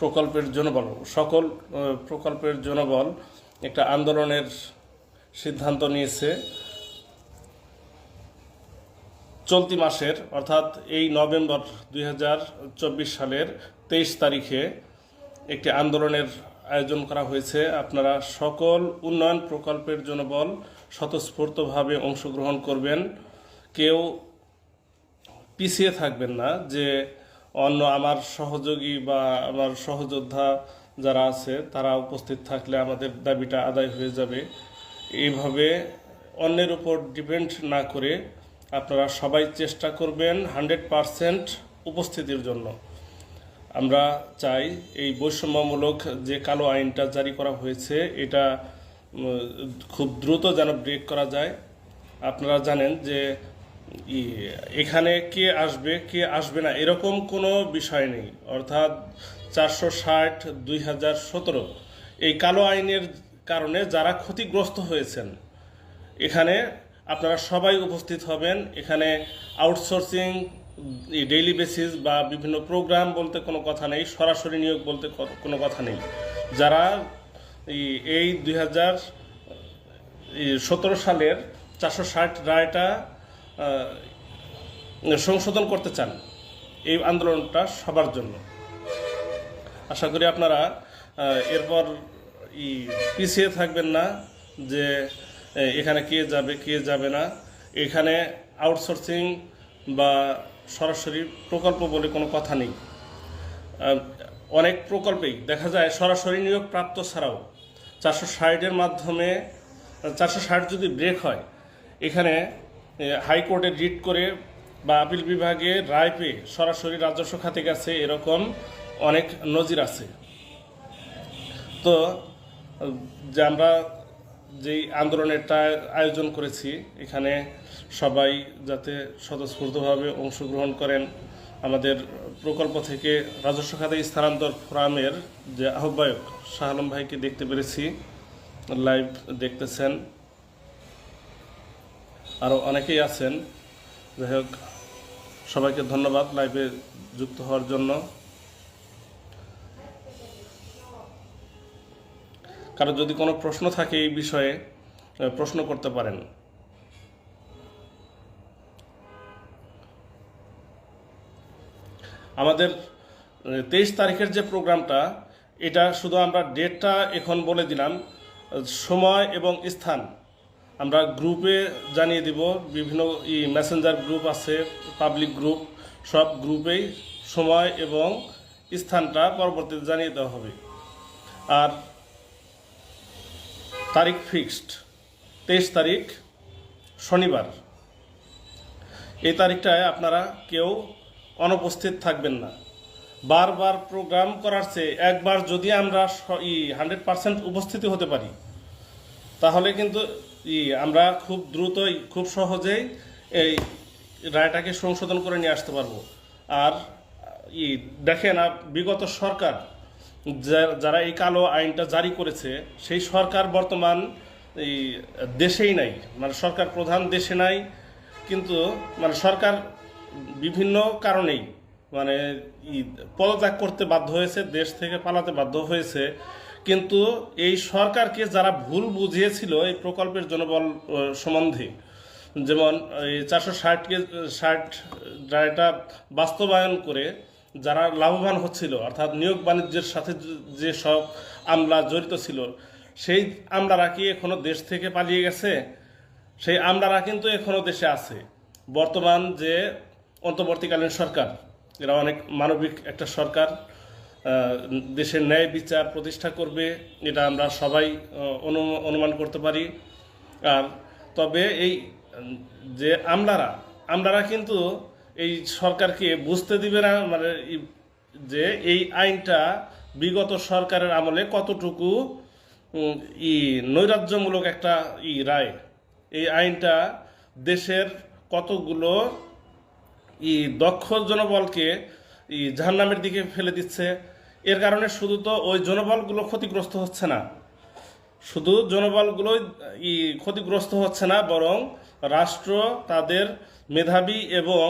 প্রকল্পের জনবল, সকল প্রকল্পের জনবল একটা আন্দোলনের সিদ্ধান্ত নিয়েছে। চলতি মাসের, অর্থাৎ এই নভেম্বর দুই হাজার চব্বিশ সালের তেইশ তারিখে একটি আন্দোলনের আয়োজন করা হয়েছে। আপনারা সকল উন্নয়ন প্রকল্পের জন্য বল স্বতঃস্ফূর্তভাবে অংশগ্রহণ করবেন। কেউ পিছিয়ে থাকবেন না যে অন্য আমার সহযোগী বা আমার সহযোদ্ধা যারা আছে, তারা উপস্থিত থাকলে আমাদের দাবিটা আদায় হয়ে যাবে। এইভাবে অন্যের উপর ডিপেন্ড না করে আপনারা সবাই চেষ্টা করবেন হান্ড্রেড পারসেন্ট উপস্থিতির জন্য। আমরা চাই এই বৈষম্যমূলক যে কালো আইনটা জারি করা হয়েছে, এটা খুব দ্রুত যেন ব্রেক করা যায়। আপনারা জানেন যে এখানে কে আসবে কে আসবে না, এরকম কোনো বিষয় নেই। অর্থাৎ চারশো ষাট, দুই হাজার সতেরো। এই কালো আইনের কারণে যারা ক্ষতিগ্রস্ত হয়েছেন, এখানে আপনারা সবাই উপস্থিত হবেন। এখানে আউটসোর্সিং ডেইলি বেসিস বা বিভিন্ন প্রোগ্রাম বলতে কোনো কথা নেই, সরাসরি নিয়োগ বলতে কোনো কথা নেই। যারা এই- দুই হাজার সতেরো সালের চারশো ষাট রায়টা সংশোধন করতে চান এই আন্দোলনটা সবার জন্য। আশা করি আপনারা এরপর ই পিছিয়ে থাকবেন না যে এখানে কে যাবে কে যাবে না। এখানে আউটসোর্সিং বা সরাসরি প্রকল্প বলে কোনো কথা নেই। অনেক প্রকল্পেই দেখা যায় সরাসরি নিয়োগ প্রাপ্ত ছাড়াও চারশো ষাটের মাধ্যমে, চারশো ষাট যদি ব্রেক হয়, এখানে হাইকোর্টে রিট করে বা আপিল বিভাগে রায় পেয়ে সরাসরি রাজস্ব খাতে গেছে এরকম অনেক নজির আছে। তো, যে আমরা যেই আন্দোলনেরটা আয়োজন করেছি, এখানে সবাই যাতে স্বতঃস্ফূর্তভাবে অংশগ্রহণ করেন, আমাদের প্রকল্প থেকে রাজস্ব খাতে স্থানান্তর ফোরামের যে আহ্বায়ক শাহ আলম ভাইকে দেখতে পেরেছি, লাইভ দেখতেছেন। আরও অনেকেই আছেন। যাই হোক, সবাইকে ধন্যবাদ লাইভে যুক্ত হওয়ার জন্য। কারও যদি কোনো প্রশ্ন থাকে এই বিষয়ে প্রশ্ন করতে পারেন। আমাদের তেইশ তারিখের যে প্রোগ্রামটা, এটা শুধু আমরা ডেটটা এখন বলে দিলাম সময় এবং স্থান। আমরা গ্রুপে জানিয়ে দিব, বিভিন্ন ই মেসেঞ্জার গ্রুপ আছে পাবলিক গ্রুপ সব গ্রুপেই সময় এবং স্থানটা পরবর্তীতে জানিয়ে দেওয়া হবে। আর তারিখ ফিক্সড তেইশ তারিখ শনিবার। এই তারিখটায় আপনারা কেউ অনুপস্থিত থাকবেন না। বারবার প্রোগ্রাম করার চেয়ে একবার যদি আমরা হান্ড্রেড পার্সেন্ট উপস্থিতি হতে পারি, তাহলে কিন্তু আমরা খুব দ্রুতই, খুব সহজেই এই রায়টাকে সংশোধন করে নিয়ে আসতে পারব। আর, ই, দেখেন বিগত সরকার যারা এই কালো আইনটা জারি করেছে, সেই সরকার বর্তমান এই দেশেই নাই। মানে সরকার প্রধান দেশে নাই, কিন্তু মানে সরকার বিভিন্ন কারণেই মানে পদত্যাগ করতে বাধ্য হয়েছে, দেশ থেকে পালাতে বাধ্য হয়েছে। কিন্তু এই সরকারকে যারা ভুল বুঝিয়েছিল এই প্রকল্পের জনবল সম্বন্ধে, যেমন এই চারশো ষাটকে, ষাট রায়টা বাস্তবায়ন করে যারা লাভবান হচ্ছিল, অর্থাৎ নিয়োগ বাণিজ্যের সাথে যে- সব আমলা জড়িত ছিল, সেই আমলারা কি এখনও দেশ থেকে পালিয়ে গেছে? সেই আমলারা কিন্তু এখনও দেশে আছে। বর্তমান যে অন্তর্বর্তীকালীন সরকার, এরা অনেক মানবিক একটা সরকার দেশের ন্যায় বিচার প্রতিষ্ঠা করবে, এটা আমরা সবাই অনু- অনুমান করতে পারি। আর তবে এই, যে আমলারা আমলারা কিন্তু এই সরকারকে বুঝতে দিবে না মানে যে এই আইনটা বিগত সরকারের আমলে কতটুকু ই নৈরাজ্যমূলক একটা ই রায়। এই আইনটা দেশের কতগুলো ই দক্ষ জনবলকে ই জাহান্নামের দিকে ফেলে দিচ্ছে এর কারণে শুধু তো ওই জনবলগুলো ক্ষতিগ্রস্ত হচ্ছে না। শুধু জনবলগুলো ক্ষতিগ্রস্ত হচ্ছে না, বরং রাষ্ট্র, তাদের মেধাবী এবং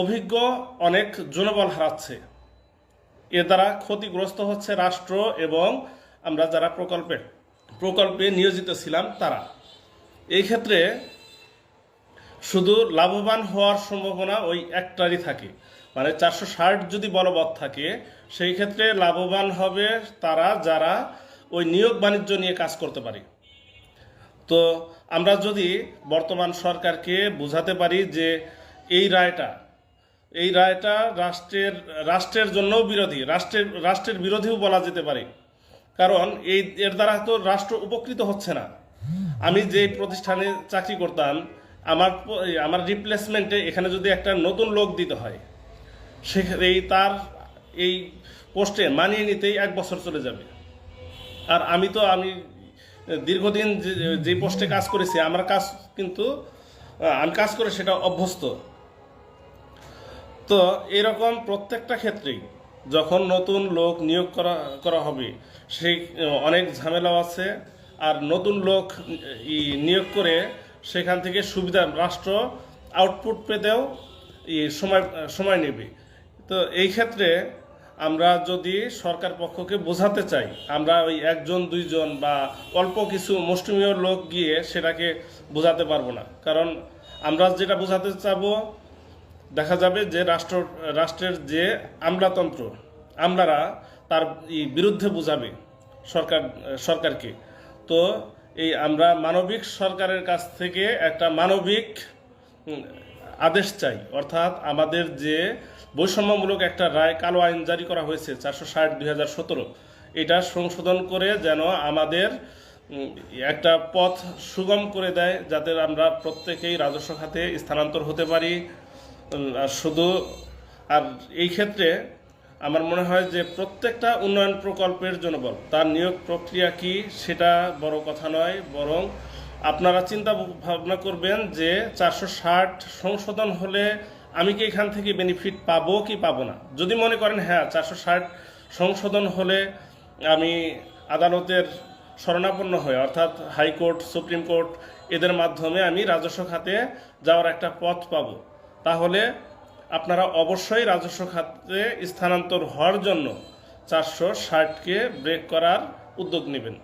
অভিজ্ঞ অনেক জনবল হারাচ্ছে। এ দ্বারা ক্ষতিগ্রস্ত হচ্ছে রাষ্ট্র এবং আমরা যারা প্রকল্পে প্রকল্পে নিয়োজিত ছিলাম তারা। এই ক্ষেত্রে শুধু লাভবান হওয়ার সম্ভাবনা ওই একটারই থাকে। মানে চারশো ষাট যদি বলবৎ থাকে, সেই ক্ষেত্রে লাভবান হবে তারা যারা ওই নিয়োগ বাণিজ্য নিয়ে কাজ করতে পারে। তো আমরা যদি বর্তমান সরকারকে বোঝাতে পারি যে এই রায়টা এই রায়টা রাষ্ট্রের রাষ্ট্রের জন্যও বিরোধী, রাষ্ট্রের রাষ্ট্রের বিরোধীও বলা যেতে পারে। কারণ এই, এর দ্বারা তো রাষ্ট্র উপকৃত হচ্ছে না। আমি যে প্রতিষ্ঠানে চাকরি করতাম আমার আমার রিপ্লেসমেন্টে এখানে যদি একটা নতুন লোক দিতে হয় সেখানে এই তার এই পোস্টে মানিয়ে নিতেই এক বছর চলে যাবে। আর আমি তো, আমি দীর্ঘদিন যে- পোস্টে কাজ করেছি, আমার কাজ কিন্তু আমি কাজ করে সেটা অভ্যস্ত। তো এরকম প্রত্যেকটা ক্ষেত্রেই যখন নতুন লোক নিয়োগ করা করা হবে, সেই, অনেক ঝামেলাও আছে। আর নতুন লোক নিয়োগ করে সেখান থেকে সুবিধা রাষ্ট্র আউটপুট পেতেও সময় সময় নেবে। তো এই ক্ষেত্রে আমরা যদি সরকার পক্ষকে বোঝাতে চাই, আমরা ওই একজন, দুইজন বা অল্প কিছু মুষ্টিমেয় লোক গিয়ে সেটাকে বোঝাতে পারব না। কারণ আমরা যেটা বোঝাতে চাবো, দেখা যাবে যে রাষ্ট্র, রাষ্ট্রের যে আমলাতন্ত্র, আমলারা তার বিরুদ্ধে বোঝাবে সরকার, সরকারকে। তো এই আমরা মানবিক সরকারের কাছ থেকে একটা মানবিক আদেশ চাই। অর্থাৎ আমাদের যে বৈষম্যমূলক একটা রায় কালো আইন জারি করা হয়েছে চারশো ষাট দুই হাজার সতেরো, এটা সংশোধন করে যেন আমাদের একটা পথ সুগম করে দেয় যাতে আমরা প্রত্যেকেই রাজস্ব খাতে স্থানান্তর হতে পারি। শুধু, আর এই ক্ষেত্রে আমার মনে হয় যে প্রত্যেকটা উন্নয়ন প্রকল্পের জন্য বল তার নিয়োগ প্রক্রিয়া কি সেটা বড় কথা নয়, বরং আপনারা চিন্তা ভাবনা করবেন যে চারশো ষাট সংশোধন হলে আমি কি এখান থেকে বেনিফিট পাবো কি পাবো না। যদি মনে করেন হ্যাঁ চারশো ষাট সংশোধন হলে আমি আদালতের শরণাপন্ন হয়ে অর্থাৎ হাইকোর্ট, সুপ্রিম কোর্ট, এদের মাধ্যমে আমি রাজস্ব খাতে যাওয়ার একটা পথ পাবো, তাহলে আপনারা অবশ্যই রাজস্ব খাতে স্থানান্তর হওয়ার জন্য চারশো ষাটকে ব্রেক করার উদ্যোগ নেবেন।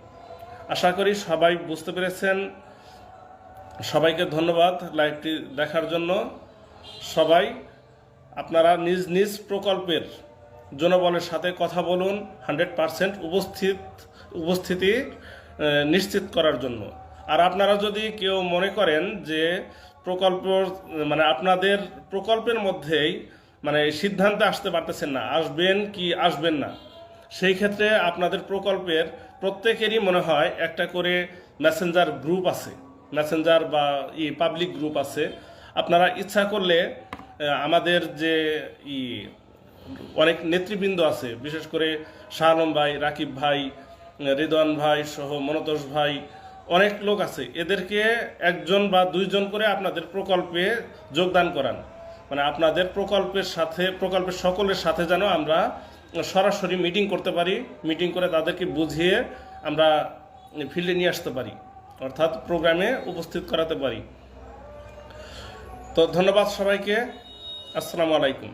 আশা করি সবাই বুঝতে পেরেছেন। সবাইকে ধন্যবাদ লাইভটি দেখার জন্য। সবাই আপনারা নিজ নিজ প্রকল্পের জনবলের সাথে কথা বলুন, হান্ড্রেড পারসেন্ট উপস্থিত, উপস্থিতি নিশ্চিত করার জন্য। আর আপনারা যদি কেউ মনে করেন যে প্রকল্প মানে আপনাদের প্রকল্পের মধ্যেই মানে সিদ্ধান্তে আসতে পারতেছেন না। আসবেন কি আসবেন না? সেই ক্ষেত্রে আপনাদের প্রকল্পের প্রত্যেকেরই মনে হয় একটা করে মেসেঞ্জার গ্রুপ আছে। মেসেঞ্জার বা ই পাবলিক গ্রুপ আছে। আপনারা ইচ্ছা করলে আমাদের যে ই অনেক নেতৃবৃন্দ আছে, বিশেষ করে শাহ ভাই, রাকিব ভাই, রিদওয়ান ভাই সহ মনতোষ ভাই অনেক লোক আছে, এদেরকে একজন বা দুইজন করে আপনাদের প্রকল্পে যোগদান করান। মানে আপনাদের প্রকল্পের সাথে, প্রকল্পের সকলের সাথে যেন আমরা সরাসরি মিটিং করতে পারি, মিটিং করে তাদেরকে বুঝিয়ে আমরা ফিল্ডে নিয়ে আসতে পারি, অর্থাৎ প্রোগ্রামে উপস্থিত করাতে পারি। তো ধন্যবাদ সবাইকে, আসসালামু আলাইকুম।